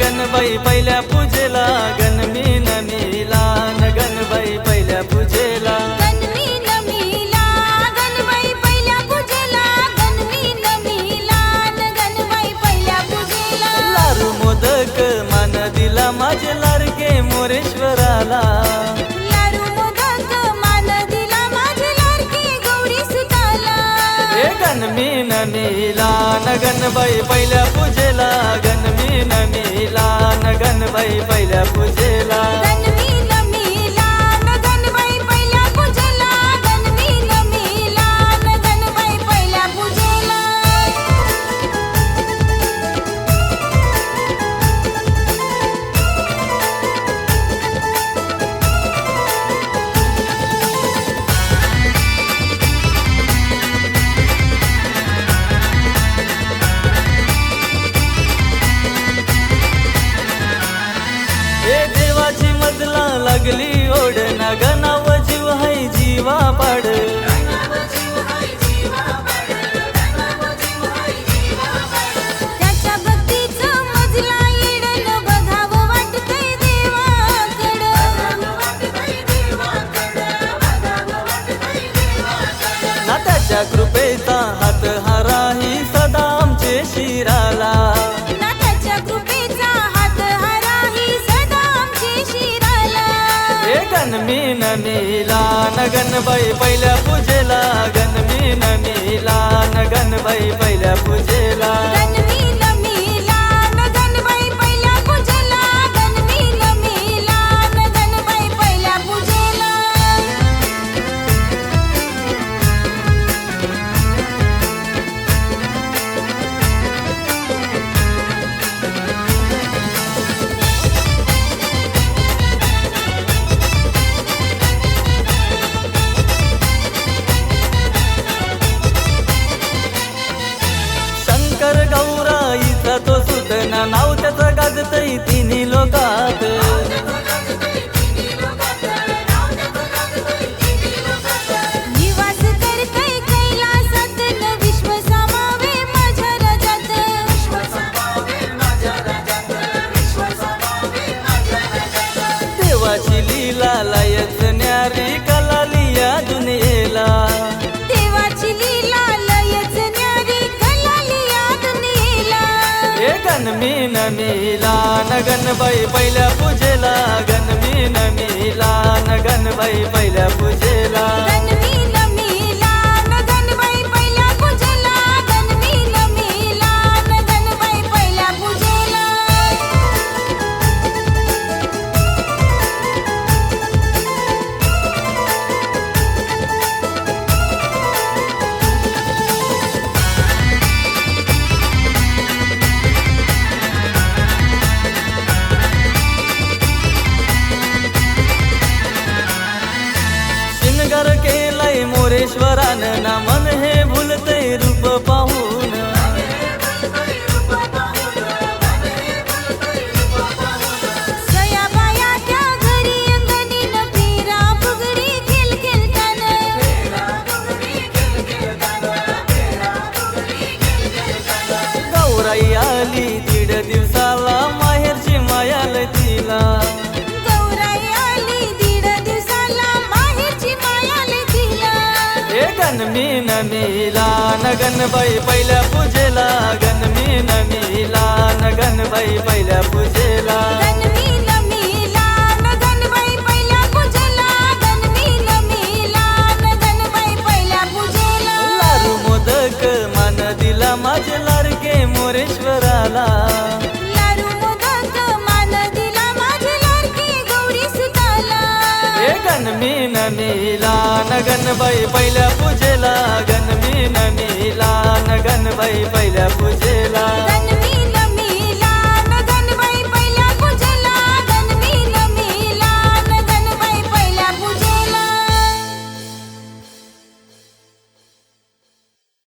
गणबाई पहिल्या पूजेला. गणमी नमीला न गणबाई पहिल्या पूजेला. गणमी नमीला गणबाई पहिल्या पूजेला. गणमी नमीला न गणबाई पहिल्या पूजेला. लारू मोदक मान दिला माझे लारके मोरेश्वराला. लाडू मोदक मान दिला माझे लाडके गौरी सुताला. हे गणमी नमीला न गणबाई पहिल्या पूजेला. गणबाई पहिल्या पूजेला. लागली ओढ. ना जीव है जीवा पाड. हे गणमी नीला नगन गणबाई पहिल्या पूजेला. गणमी नीला नगन भाई पहिल्या पूजेला. জগতেই তিনি লোকা नमीला न गणबाई पहिल्या पूजेला गणमी नमीला नगन गणबाई पहिल्या पूजेला. आली दीड दिवसाला माहेरची मायाल तिला. गौराई आली दीड दिवसाला माहेरची मायाले तिला. हे गणमी नमीला न गणबाई पहिल्या पूजेला. गणमी नमीला पहिल्या पूजेला. लारके मोरेश्वराला. गणमी नमीला न गणबाई पहिल्या पूजेला. गणमी नमीला न गणबाई पहिल्या पूजेला.